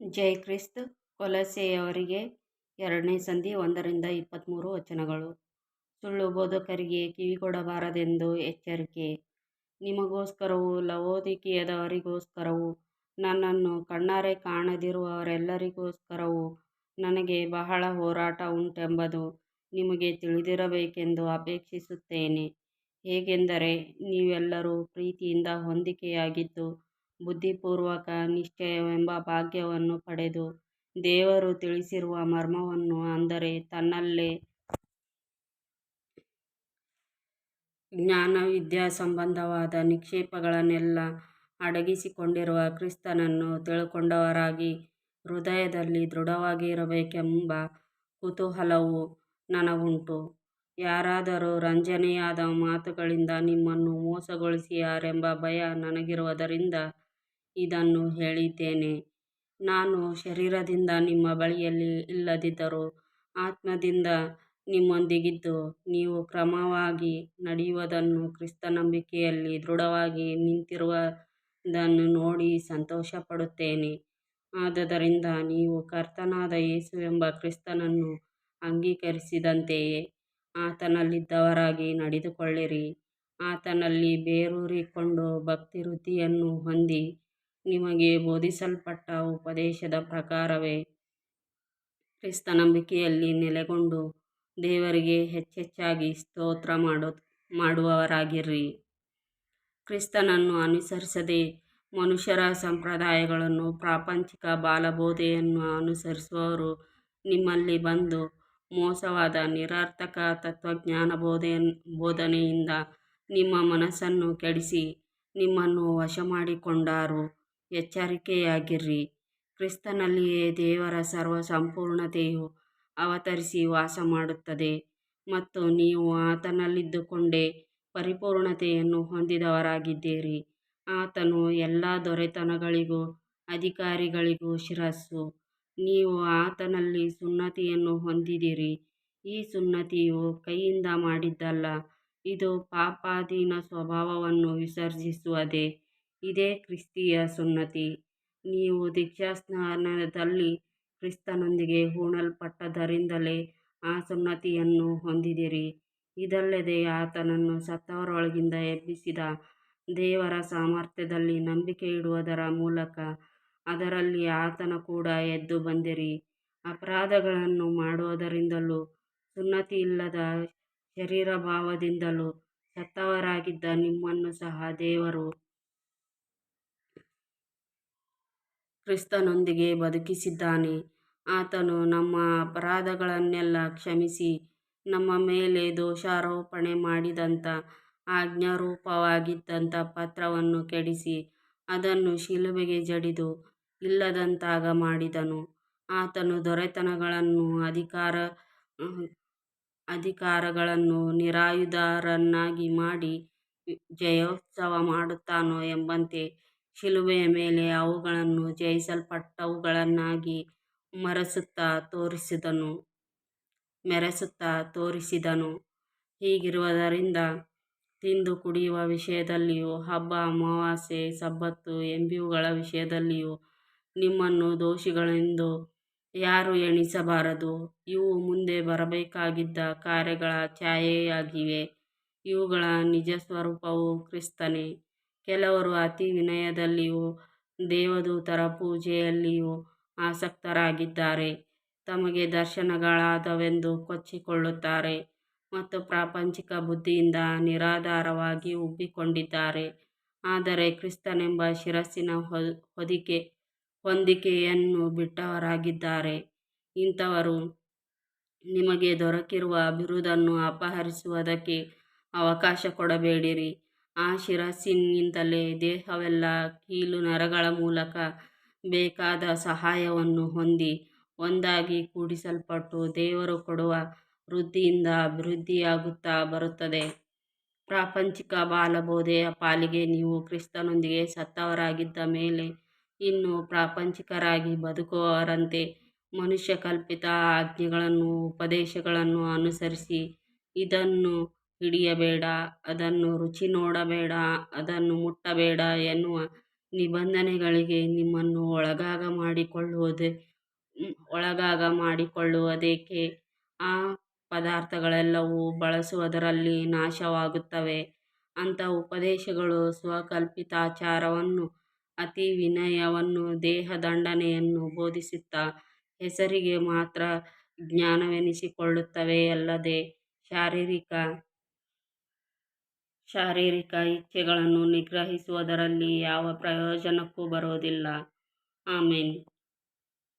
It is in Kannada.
ಜೈ ಕ್ರಿಸ್ತ ಕೊಲೊಸ್ಸೆಯವರಿಗೆ ಎರಡನೇ ಸಂಧಿ ಒಂದರಿಂದ ಇಪ್ಪತ್ತ್ಮೂರು ವಚನಗಳು ಸುಳ್ಳು ಬೋಧಕರಿಗೆ ಕಿವಿಗೊಡಬಾರದೆಂದು ಎಚ್ಚರಿಕೆ ನಿಮಗೋಸ್ಕರವೂ ಲವೋದಿಕೀಯದವರಿಗೋಸ್ಕರವೂ ನನ್ನನ್ನು ಕಣ್ಣಾರೆ ಕಾಣದಿರುವವರೆಲ್ಲರಿಗೋಸ್ಕರವೂ ನನಗೆ ಬಹಳ ಹೋರಾಟ ಉಂಟೆಂಬುದು ನಿಮಗೆ ತಿಳಿದಿರಬೇಕೆಂದು ಅಪೇಕ್ಷಿಸುತ್ತೇನೆ. ಹೇಗೆಂದರೆ, ನೀವೆಲ್ಲರೂ ಪ್ರೀತಿಯಿಂದ ಹೊಂದಿಕೆಯಾಗಿದ್ದು, ಬುದ್ಧಿಪೂರ್ವಕ ನಿಶ್ಚಯವೆಂಬ ಭಾಗ್ಯವನ್ನು ಪಡೆದು, ದೇವರು ತಿಳಿಸಿರುವ ಮರ್ಮವನ್ನು ಅಂದರೆ ತನ್ನಲ್ಲೇ ಜ್ಞಾನವಿದ್ಯಾಸಂಬಂಧವಾದ ನಿಕ್ಷೇಪಗಳನ್ನೆಲ್ಲ ಅಡಗಿಸಿಕೊಂಡಿರುವ ಕ್ರಿಸ್ತನನ್ನು ತಿಳ್ಕೊಂಡವರಾಗಿ ಹೃದಯದಲ್ಲಿ ದೃಢವಾಗಿರಬೇಕೆಂಬ ಕುತೂಹಲವು ನನಗುಂಟು. ಯಾರಾದರೂ ರಂಜನೆಯಾದ ಮಾತುಗಳಿಂದ ನಿಮ್ಮನ್ನು ಮೋಸಗೊಳಿಸಿಯಾರೆಂಬ ಭಯ ನನಗಿರುವುದರಿಂದ ಇದನ್ನು ಹೇಳಿದ್ದೇನೆ. ನಾನು ಶರೀರದಿಂದ ನಿಮ್ಮ ಬಳಿಯಲ್ಲಿ ಇಲ್ಲದಿದ್ದರೂ ಆತ್ಮದಿಂದ ನಿಮ್ಮೊಂದಿಗಿದ್ದು, ನೀವು ಕ್ರಮವಾಗಿ ನಡೆಯುವುದನ್ನು ಕ್ರಿಸ್ತ ನಂಬಿಕೆಯಲ್ಲಿ ದೃಢವಾಗಿ ನಿಂತಿರುವುದನ್ನು ನೋಡಿ ಸಂತೋಷಪಡುತ್ತೇನೆ. ಆದ್ದರಿಂದ ನೀವು ಕರ್ತನಾದ ಯೇಸುವೆಂಬ ಕ್ರಿಸ್ತನನ್ನು ಅಂಗೀಕರಿಸಿದಂತೆಯೇ ಆತನಲ್ಲಿದ್ದವರಾಗಿ ನಡೆದುಕೊಳ್ಳಿರಿ. ಆತನಲ್ಲಿ ಬೇರೂರಿಕೊಂಡು ಭಕ್ತಿ ವೃದ್ಧಿಯನ್ನು ಹೊಂದಿ, ನಿಮಗೆ ಬೋಧಿಸಲ್ಪಟ್ಟ ಉಪದೇಶದ ಪ್ರಕಾರವೇ ಕ್ರಿಸ್ತ ನಂಬಿಕೆಯಲ್ಲಿ ನೆಲೆಗೊಂಡು, ದೇವರಿಗೆ ಹೆಚ್ಚೆಚ್ಚಾಗಿ ಸ್ತೋತ್ರ ಮಾಡುವವರಾಗಿರಿ. ಕ್ರಿಸ್ತನನ್ನು ಅನುಸರಿಸದೆ ಮನುಷ್ಯರ ಸಂಪ್ರದಾಯಗಳನ್ನು ಪ್ರಾಪಂಚಿಕ ಬಾಲಬೋಧೆಯನ್ನು ಅನುಸರಿಸುವವರು ನಿಮ್ಮಲ್ಲಿ ಬಂದು, ಮೋಸವಾದ ನಿರರ್ಥಕ ಬೋಧನೆಯಿಂದ ನಿಮ್ಮ ಮನಸ್ಸನ್ನು ಕೆಡಿಸಿ, ನಿಮ್ಮನ್ನು ವಶಮಾಡಿಕೊಂಡಾರು. ಎಚ್ಚರಿಕೆಯಾಗಿರಿ. ಕ್ರಿಸ್ತನಲ್ಲಿಯೇ ದೇವರ ಸರ್ವ ಸಂಪೂರ್ಣತೆಯು ಅವತರಿಸಿ ವಾಸ ಮಾಡುತ್ತದೆ ಮತ್ತು ನೀವು ಆತನಲ್ಲಿದ್ದುಕೊಂಡೇ ಪರಿಪೂರ್ಣತೆಯನ್ನು ಹೊಂದಿದವರಾಗಿದ್ದೀರಿ. ಆತನು ಎಲ್ಲ ದೊರೆತನಗಳಿಗೂ ಅಧಿಕಾರಿಗಳಿಗೂ ಶಿರಸ್ಸು. ನೀವು ಆತನಲ್ಲಿ ಸುನ್ನತಿಯನ್ನು ಹೊಂದಿದಿರಿ ಈ ಸುನ್ನತಿಯು ಕೈಯಿಂದ ಮಾಡಿದ್ದಲ್ಲ, ಇದು ಪಾಪಾಧೀನ ಸ್ವಭಾವವನ್ನು ವಿಸರ್ಜಿಸುವುದೇ. ಇದೇ ಕ್ರಿಸ್ತೀಯ ಸುನ್ನತಿ. ನೀವು ದೀಕ್ಷಾಸ್ನಾನದಲ್ಲಿ ಕ್ರಿಸ್ತನೊಂದಿಗೆ ಹೂಣಲ್ಪಟ್ಟದರಿಂದಲೇ ಆ ಸುನ್ನತಿಯನ್ನು ಹೊಂದಿದಿರಿ ಇದಲ್ಲದೆ ಆತನನ್ನು ಸತ್ತವರೊಳಗಿಂದ ಎಬ್ಬಿಸಿದ ದೇವರ ಸಾಮರ್ಥ್ಯದಲ್ಲಿ ನಂಬಿಕೆ ಇಡುವುದರ ಮೂಲಕ ಅದರಲ್ಲಿ ಆತನ ಕೂಡ ಎದ್ದು ಬಂದಿರಿ. ಅಪರಾಧಗಳನ್ನು ಮಾಡುವುದರಿಂದಲೂ ಶರೀರ ಭಾವದಿಂದಲೂ ಸತ್ತವರಾಗಿದ್ದ ನಿಮ್ಮನ್ನು ಸಹ ದೇವರು ಕ್ರಿಸ್ತನೊಂದಿಗೆ ಬದುಕಿಸಿದ್ದಾನೆ. ಆತನು ನಮ್ಮ ಅಪರಾಧಗಳನ್ನೆಲ್ಲ ಕ್ಷಮಿಸಿ, ನಮ್ಮ ಮೇಲೆ ದೋಷಾರೋಪಣೆ ಮಾಡಿದಂಥ ಆಜ್ಞಾರೂಪವಾಗಿದ್ದಂಥ ಪತ್ರವನ್ನು ಕೆಡಿಸಿ, ಅದನ್ನು ಶಿಲುಬೆಗೆ ಜಡಿದು ಇಲ್ಲದಂತಾಗ ಮಾಡಿದನು. ಆತನು ದೊರೆತನಗಳನ್ನು ಅಧಿಕಾರ ಅಧಿಕಾರಗಳನ್ನು ನಿರಾಯುಧರನ್ನಾಗಿ ಮಾಡಿ, ಜಯೋತ್ಸವ ಮಾಡುತ್ತಾನೋ ಎಂಬಂತೆ ಶಿಲುಬೆಯ ಮೇಲೆ ಅವುಗಳನ್ನು ಜಯಿಸಲ್ಪಟ್ಟವುಗಳನ್ನಾಗಿ ಮೆರೆಸುತ್ತಾ ತೋರಿಸಿದನು. ಹೀಗಿರುವುದರಿಂದ ತಿಂದು ಕುಡಿಯುವ ವಿಷಯದಲ್ಲಿಯೂ ಹಬ್ಬ, ಅಮಾವಾಸ್ಯೆ, ಸಬ್ಬತ್ತು ಎಂಬಿವುಗಳ ವಿಷಯದಲ್ಲಿಯೂ ನಿಮ್ಮನ್ನು ದೋಷಿಗಳೆಂದು ಯಾರು ಎಣಿಸಬಾರದು. ಇವು ಮುಂದೆ ಬರಬೇಕಾಗಿದ್ದ ಕಾರ್ಯಗಳ ಛಾಯೆಯಾಗಿವೆ, ಇವುಗಳ ನಿಜ ಸ್ವರೂಪವು ಕ್ರಿಸ್ತನೇ. ಕೆಲವರು ಅತಿ ವಿನಯದಲ್ಲಿಯೂ ದೇವದೂತರ ಪೂಜೆಯಲ್ಲಿಯೂ ಆಸಕ್ತರಾಗಿದ್ದಾರೆ, ತಮಗೆ ದರ್ಶನಗಳಾದವೆಂದು ಕೊಚ್ಚಿಕೊಳ್ಳುತ್ತಾರೆ, ಮತ್ತು ಪ್ರಾಪಂಚಿಕ ಬುದ್ಧಿಯಿಂದ ನಿರಾಧಾರವಾಗಿ ಉಬ್ಬಿಕೊಂಡಿದ್ದಾರೆ. ಆದರೆ ಕ್ರಿಸ್ತನೆಂಬ ಶಿರಸ್ಸಿನ ಹೊದಿಕೆ ಹೊಂದಿಕೆಯನ್ನು ಬಿಟ್ಟವರಾಗಿದ್ದಾರೆ. ಇಂಥವರು ನಿಮಗೆ ದೊರಕಿರುವ ಬಿರುದನ್ನು ಅಪಹರಿಸುವುದಕ್ಕೆ ಅವಕಾಶ ಕೊಡಬೇಡಿರಿ. ಆ ಶಿರಸ್ಸಿನಿಂದಲೇ ದೇಹವೆಲ್ಲ ಕೀಲು ನರಗಳ ಮೂಲಕ ಬೇಕಾದ ಸಹಾಯವನ್ನು ಹೊಂದಿ, ಒಂದಾಗಿ ಕೂಡಿಸಲ್ಪಟ್ಟು ದೇವರು ಕೊಡುವ ವೃದ್ಧಿಯಿಂದ ಅಭಿವೃದ್ಧಿಯಾಗುತ್ತಾ ಬರುತ್ತದೆ. ಪ್ರಾಪಂಚಿಕ ಬಾಲಬೋಧೆಯ ಪಾಲಿಗೆ ನೀವು ಕ್ರಿಸ್ತನೊಂದಿಗೆ ಸತ್ತವರಾಗಿದ್ದ ಮೇಲೆ ಇನ್ನು ಪ್ರಾಪಂಚಿಕರಾಗಿ ಬದುಕುವವರಂತೆ ಮನುಷ್ಯ ಕಲ್ಪಿತ ಆಜ್ಞೆಗಳನ್ನು ಉಪದೇಶಗಳನ್ನು ಅನುಸರಿಸಿ, ಇದನ್ನು ಹಿಡಿಯಬೇಡ, ಅದನ್ನು ರುಚಿ ನೋಡಬೇಡ, ಅದನ್ನು ಮುಟ್ಟಬೇಡ ಎನ್ನುವ ನಿಬಂಧನೆಗಳಿಗೆ ನಿಮ್ಮನ್ನು ಒಳಗಾಗ ಮಾಡಿಕೊಳ್ಳುವುದೇ ಒಳಗಾಗ ಮಾಡಿಕೊಳ್ಳುವುದೇಕೆ? ಆ ಪದಾರ್ಥಗಳೆಲ್ಲವೂ ಬಳಸುವುದರಲ್ಲಿ ನಾಶವಾಗುತ್ತವೆ. ಅಂಥ ಉಪದೇಶಗಳು ಸ್ವಕಲ್ಪಿತಾಚಾರವನ್ನು ಅತಿ ವಿನಯವನ್ನು ದೇಹದಂಡನೆಯನ್ನು ಬೋಧಿಸುತ್ತಾ ಹೆಸರಿಗೆ ಮಾತ್ರ ಜ್ಞಾನವೆನಿಸಿಕೊಳ್ಳುತ್ತವೆ ಅಲ್ಲದೆ ಶಾರೀರಿಕ ಇಚ್ಛೆಗಳನ್ನು ನಿಗ್ರಹಿಸುವುದರಲ್ಲಿ ಯಾವ ಪ್ರಯೋಜನಕ್ಕೂ ಬರುವುದಿಲ್ಲ. ಆಮೆನ್.